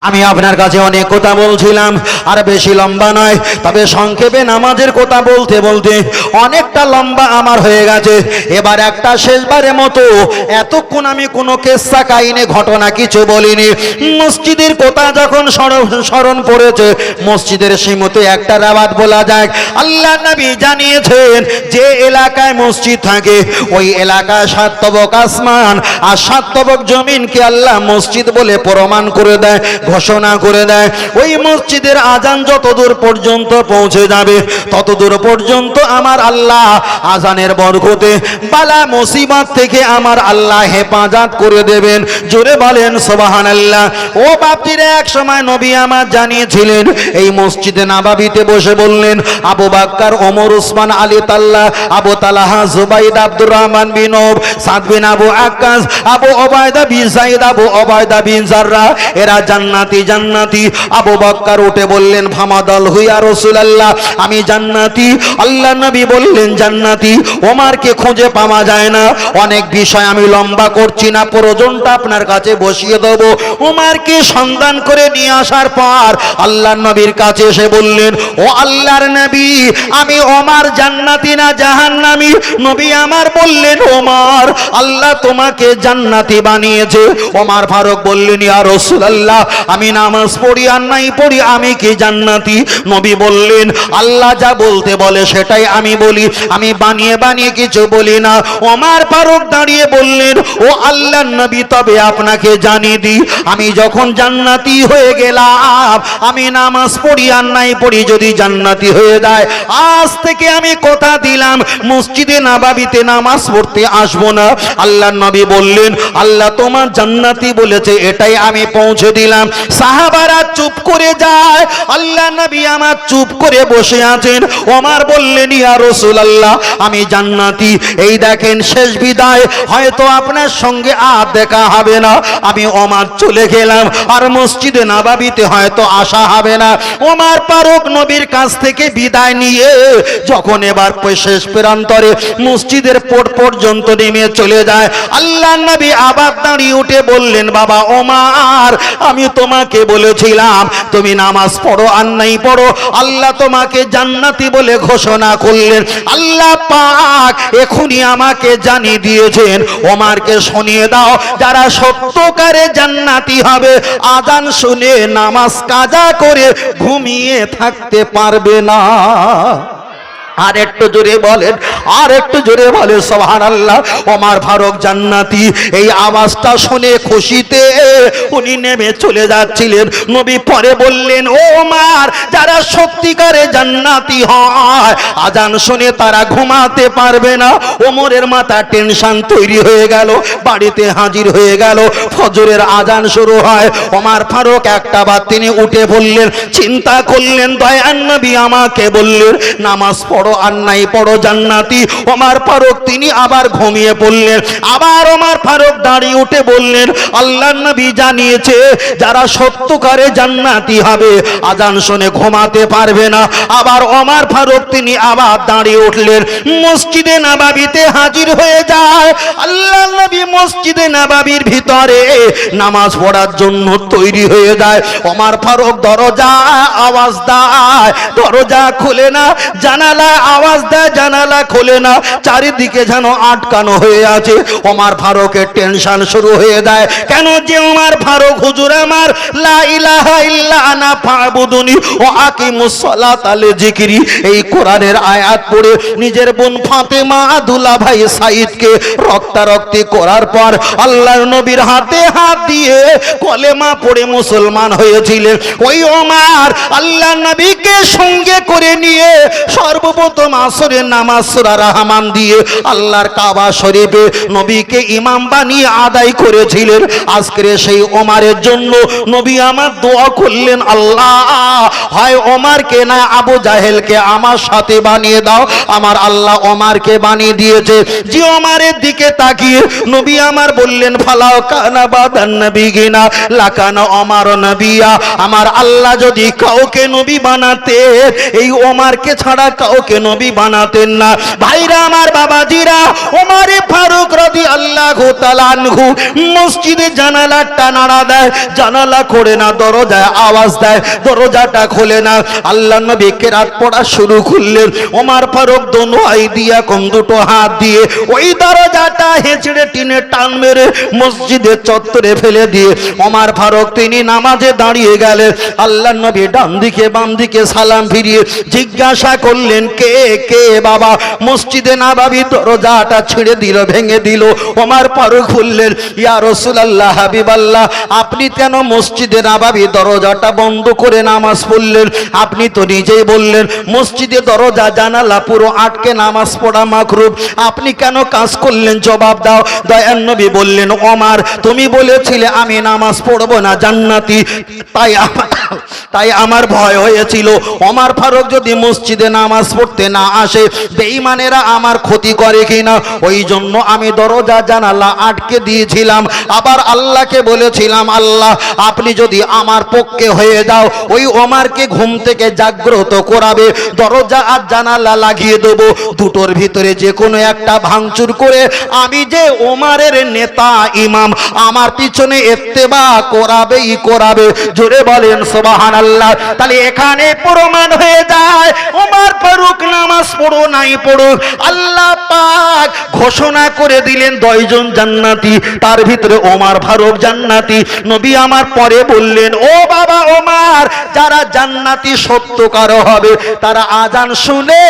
আমি আপনার কাছে অনেক কথা বলছিলাম, আর বেশি লম্বা নয়, তবে সংক্ষেপে নামাজের কথা বলতে বলতে অনেকটা লম্বা আমার হয়ে গেছে। এবার একটা শেষবারের মতো এতক্ষণ আমি কোনো কেসা কাহিনী, ঘটনা কিছু বলিনি। মসজিদের কথা যখন স্মরণ- পড়েছে, মসজিদের সীমতে একটা রাবাত বলা যায়, আল্লাহ নবী জানিয়েছেন যে এলাকায় মসজিদ থাকে, ওই এলাকায় সাতবক আসমান আর সাতবক জমিনকে আল্লাহ মসজিদ বলে প্রমাণ করে দেয়। ঘোষণা করে দেয় ওই মসজিদের আজান যতদূর পর্যন্ত পৌঁছে যাবে ততদূর পর্যন্ত আমার আল্লাহ আজানের বরকতে বালা মুসিবত থেকে আমার আল্লাহ হেফাজত করে দেবেন। জোরে বলেন সোবাহান আল্লাহ ও বাপজিরে এক সময় নবী আমার জানিয়েছিলেন এই মসজিদে নাবাবিতে বসে বললেন আবু বাক্কার ওমর উসমান আলী তাল্লাহ আবু তালাহা জুবাইদ আব্দুর রহমান বিন ওব, সাদ বিন আবু আকাশ আবু ওবায়দা বিন সাইদ আবু ওবায়দা বিন জাররা এরা জান্নাতি জান্নাতি জান্নাতি। আবু বাক্কার উঠে বললেন ফামাদল হুইয়া রাসূলুল্লাহ, আমি জান্নাতি। আল্লাহ নবী বললেন, জান্নাতি, ওমারকে খুঁজে পাওয়া যায় না। অনেক বিষয় আমি লম্বা করছি না, প্রয়োজনটা আপনার কাছে বসিয়ে দেবো। ওমারকে সন্ধান করে নিয়ে আসার পর আল্লাহ নবীর কাছে এসে বললেন, ও আল্লাহর নবী, আমি ওমার জান্নাতি না জাহান্নামী? নবী আমার বললেন, ওমার, আল্লাহ তোমাকে জান্নাতি বানিয়েছে। ওমার ফারুক বললেন, ইয়া রাসূলুল্লাহ আমি নামাজ পড়ি আর নাই পড়ি, আমি কি জান্নাতি? নবী বললেন, আল্লাহ যা বলতে বলে সেটাই আমি বলি। আমি বানিয়ে বানিয়ে কিছু বলি না। ওমার ফারুক দাঁড়িয়ে বললেন, ও আল্লাহ নবী, তবে আপনাকে জানিয়ে দিই, আমি যখন জান্নাতি হয়ে গেলাম, আমি নামাজ পড়ি আর নাই পড়ি যদি জান্নাতি হয়ে যায়, আজ থেকে আমি কথা দিলাম, মসজিদে নাবাবিতে নামাজ পড়তে আসব না। আল্লাহ নবী বললেন, আল্লাহ তোমার জান্নাতি বলেছে, এটাই আমি পৌঁছে দিলাম। সাহাবারা চুপ করে যায়। আল্লাহ নবী আমার চুপ করে বসে আছেন। ওমার বললেন, ইয়া রাসূলুল্লাহ, আমি জান্নাতি। এই দেখেন, শেষ বিদায়। হয়তো আপনার সঙ্গে আর দেখা হবে না। আমি ওমার চলে গেলাম। আর মসজিদে নাবাবিতে হয়তো আসা হবে না। ওমার পারুক নবীর কাছ থেকে বিদায় নিয়ে যখন এবার শেষ প্রান্তরে মসজিদের পর পর্যন্ত নেমে চলে যায়। আল্লাহ নবী আবার দাঁড়িয়ে উঠে বললেন, বাবা ওমার, আমি তোমাকে বলেছিলাম, তুমি নামাজ পড়ো আর নাই পড়ো। আল্লাহ তোমাকে জান্নাতি বলে ঘোষণা করলেন। আল্লাহ পাক এখনই আমাকে জানিয়ে দিয়েছেন, ওমারকে শুনিয়ে দাও, যারা সত্যকারে জান্নাতি হবে আজান শুনে নামাজ কাজা করে ঘুমিয়ে থাকতে পারবে না। আর একটু জোরে বলেন, আর একটু জোরে বলে সোহান আল্লাহ ওমার ফারুক জান্নাতি, এই আওয়াজটা শুনে খুশিতে উনি নেমে চলে যাচ্ছিলেন। নবী পরে বললেন ওমার, যারা সত্যিকারে জান্নাতি হয়, আজান শুনে তারা ঘুমাতে পারবে না। ওমরের মাথা টেনশন তৈরি হয়ে গেল, বাড়িতে হাজির হয়ে গেল, ফজরের আজান শুরু হয়। ওমার ফারুক একটা বার তিনি উঠে বললেন, চিন্তা করলেন দয়ান নবী আমাকে বললেন, নামাজ পড়ো আর নাই পড়ো জান্নাতি। ওমার ফারুক, তিনি আবার ঘুমিয়ে পড়লেন। আবার ওমার ফারুক দাঁড়িয়ে উঠে বললেন আল্লাহ নবী জানিয়েছে, যারা সত্যকারে জান্নাতি হবে, আজান শুনে ঘুমাতে পারবে না। আবার ওমার ফারুক, তিনি আবার দাঁড়িয়ে উঠলেন। মসজিদে নাবাবিতে হাজির হয়ে যায় নবী মসজিদে নাবাবির ভিতরে নামাজ পড়ার জন্য তৈরি হয়ে যায়। ওমার ফারুক দরজা আওয়াজ দেয়। দরজা খুলে না জানালা আওয়াজ দেয়, জানালা খোলে না, চারিদিকে যেন আটকানো হয়ে আছে। ওমার ফারুকের টেনশন শুরু হয়ে দেয় কেন যে ওমার ফারুক, হুজুর আমার, লা ইলাহা ইল্লা আনা ফাবুদুনি ও আকিমুস সালাত আলে জিকিরি এই কোরআনের আয়াত পড়ে নিজের বোন ফাতেমা দুলা ভাই সাইদকে রক্তারক্তি করার পর আল্লাহর নবীর হাতে হাত দিয়ে কলেমা পড়ে মুসলমান হয়েছিলেন। ওই ওমার আল্লাহ নবীকে সঙ্গে করে নিয়ে সর্বপ্রথম আসরের নামাজ সুরা রহমান দিয়ে আল্লাহর কাবা শরীফে নবীকে ইমাম বানিয়ে আদায় করেছিলেন। আজকের সেই ওমারের জন্য নবী আমার দোয়া করলেন, আল্লাহ, হয় ওমারকে না আবু জাহেলকে আমার সাথে বানিয়ে দাও। আমার আল্লাহ ওমারকে বানিয়ে দিয়েছে। যে ওমারের দিকে তাকিয়ে নবী আমার বললেন, ফালাও কানা বাদান নবী গিনা লাকানা ওমার নবিয়া। আমার আল্লাহ যদি কাউকে নবী বানাতে এই ওমারকে ছাড়া কাউকে নবী বানাতেন না। ভাইরা, আমার বাবাজিরা, ওমারে ফারুক রাদি আল্লাহ তালানহু মসজিদে জানালাটা নাড়া দেয়, জানালা করে না, দরজায় আওয়াজ দেয়, দরজাটা খোলে না। আল্লাহ নবী কেরাত পড়া শুরু করলেন। ওমার ফারুক দোনো আই দিয়া, কম দুটো হাত দিয়ে ওই দরজাটা হেঁচড়ে টিনে টান মেরে মসজিদের চত্বরে ফেলে দিয়ে ওমার ফারুক তিনি নামাজে দাঁড়িয়ে গেলেন। আল্লাহ নবী ডান দিকে বাম দিকে সালাম ফিরিয়ে জিজ্ঞাসা করলেন, কে কে বাবা? মসজিদে নাবাবি দরজাটা ছিঁড়ে দিল, ভেঙে দিল। ওমার ফারুক বললেন ইয়া রসুলাল্লাহ হাবিবাল্লাহ, আপনি কেন মসজিদে নাবাবি দরজাটা বন্ধ করে নামাজ পড়লেন? আপনি তো নিজেই বললেন, মসজিদে দরজা, জানালা পুরো আটকে নামাজ পড়া মাকরুব। আপনি কেন কাজ করলেন? জবাব দাও। দয়ান নবী বললেন, ওমার, তুমি বলেছিলে আমি নামাজ পড়ব না, জান্নাতি। তাই তাই আমার ভয় হয়েছিল। ওমার ফারুক যদি মসজিদে নামাজ পড়তে না আসে, বেঈমানেরা আমার ক্ষতি করে কিনা? ওই জন্য আমি দরজা জানালা আটকে দিয়েছিলাম, আবার আল্লাহকে বলেছিলাম, আল্লাহ, আপনি যদি আমার পক্ষে হয়ে যাও, ওই ওমারকে ঘুম থেকে জাগ্রত করাবে, দরজা আর জানালা লাগিয়ে দেবো। দুটোর ভিতরে যে কোনো একটা ভাঙচুর করে আমি যে ওমারের নেতা ইমাম, আমার পিছনে এত্তেবা করাবেই করাবে। জোরে বলেন সোবাহান আল্লাহ তাহলে এখানে প্রমাণ হয়ে নামাজ পড়ো, নাই পড়ো, আল্লাহ পাক ঘোষণা করে দিলেন দশজন জান্নাতি, তার ভিতরে ওমার ফারুক জান্নাতি, নবী আমার পরে বললেন, ও বাবা ওমার, যারা জান্নাতি সত্যকার হবে, তারা আজান শুনে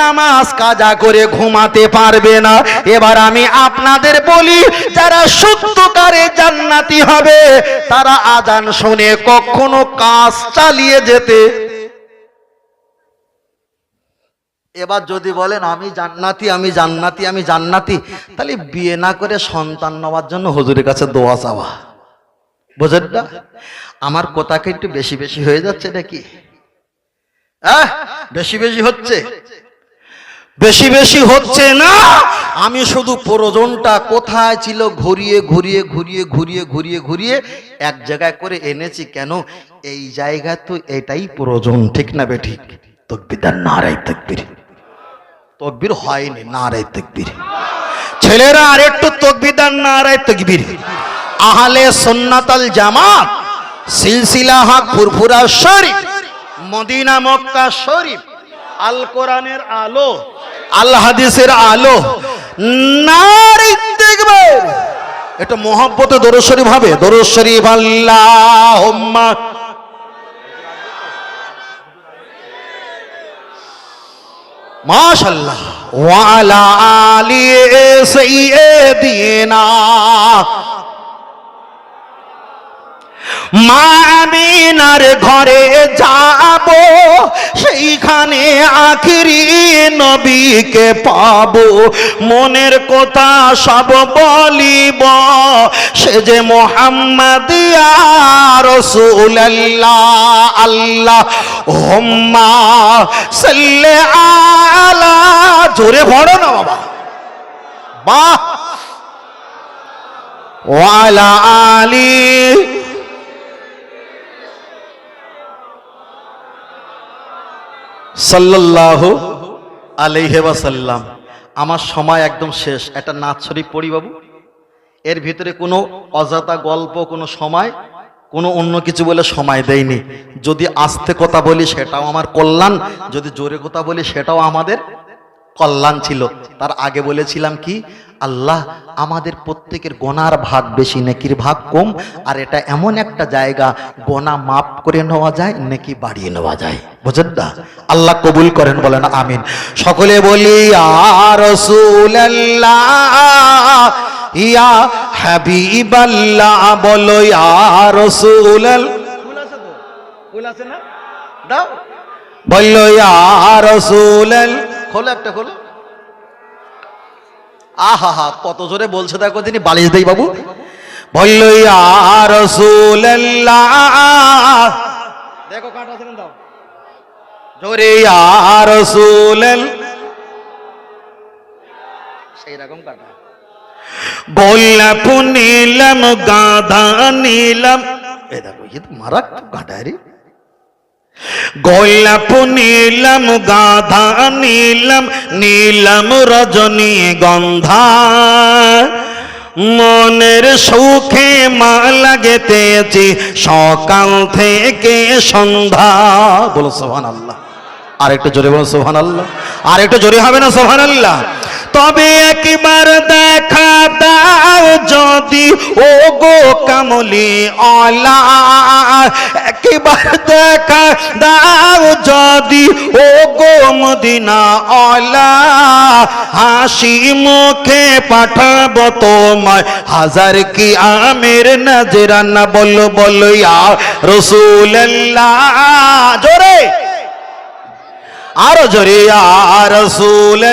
নামাজ কাজা করে ঘুমাতে পারবে না। এবার আমি আপনাদের বলি, যারা সত্যকারে জান্নাতি হবে, তারা আজান শুনে কখনো কাজ চালিয়ে যেতে এবার যদি বলেন আমি জান্নাতি আমি জান্নাতি আমি জান্নাতি তাহলে বিয়ে না করে সন্তান নেওয়ার জন্য হুজুরের কাছে দোয়া চাওয়া। বোঝেন না? আমার কথাকে একটু বেশি বেশি হয়ে যাচ্ছে নাকি? আহ, বেশি বেশি হচ্ছে? বেশি বেশি হচ্ছে না? আমি শুধু প্রয়োজনটা কোথায় ছিল? ঘুরিয়ে ঘুরিয়ে ঘুরিয়ে ঘুরিয়ে ঘুরিয়ে ঘুরিয়ে এক জায়গায় করে এনেছি। কেন? এই জায়গায় তো এটাই প্রয়োজন ঠিক না বে ঠিক? তকবিদার নারাই তকবির। তকবির হয়নি নারাই তকবির। ছেলেরা আর একটু তকবিদার নারাই তকবির। আহলে সুন্নাতাল জামাত, সিলসিলা হক ফুরফুরা শরীফ, মদিনা মক্কা শরীফ, আল কোরআনের আলো, আল হাদিসের আলো নারী দেখবে এটা মোহাব্বতে হবে দরজ শরীফ আল্লাহ মাশাল্লাহ ওয়ালা আলি সাইয়্যিদিনা মা আমিনার ঘরে যাব, সেইখানে আখিরি নবীকে পাবো। মনের কথা সব বলিব, সে যে মোহাম্মদ রসুল আল্লাহ আল্লাহ। হোম্মা সাল্লে আলা, জোরে ভরো না বাবা। বাহ। ওয়ালা আলী সাল্লাহ আলহেবাসাল্লাম আমার সময় একদম শেষ। একটা নাচ শরীফ পড়ি বাবু। এর ভিতরে কোনো অজাতা গল্প, কোনো সময়, কোনো অন্য কিছু বলে সময় দেয়নি। যদি আস্তে কথা বলি, সেটাও আমার কল্যাণ। যদি জোরে কথা বলি, সেটাও আমাদের কল্যাণ ছিল। তার আগে বলেছিলাম কি আল্লাহ আমাদের প্রত্যেকের গোনার ভাগ বেশি নেকির ভাগ কম আর এটা এমন একটা জায়গা গোনা মাপ করে নেওয়া যায় নেকি বাড়িয়ে নেওয়া যায়। বুঝেন না? আল্লাহ কবুল করেন বলেন আমিন। সকলে বলি আর ইয়া হাবিবাল্লাহ বলো ইয়া রসুল দাও। বলল ইয়া রসুল খোলো একটা খোলো। আহা হা কত জোরে বলছে দেখো তিনি বালিশ দেই বাবু। ইয়া দেখো কাটা আছে দাও। জোরে, ইয়া সেই রকম কাটা। গোলাপ নীলম গাধা নীলম। এ দেখো ये तो মারাত্মক কাটা রে। গোলাপ নীলম, গাধা নীলম নীলম রজনী গন্ধা। মনের সুখে মা লাগেতেছি, সকাল থেকে সন্ধ্যা। বলো সোহান আল্লাহ আর একটু জোরে বলো সোহান আল্লাহ আর একটু জোরে হবে না সোহান আল্লাহ তবে একবার দেখা দাও যদি ও গো কামলি অলা একবার দেখা দাও যদি ও গো মদিনা অলা হাসি মুখে পাঠাবো তোমায়। হাজার কি আমের নজরানা বলো বলো ইয়া রসুল্লাহ জোরে। আরও জোরে ইয়া রসুল্লাহ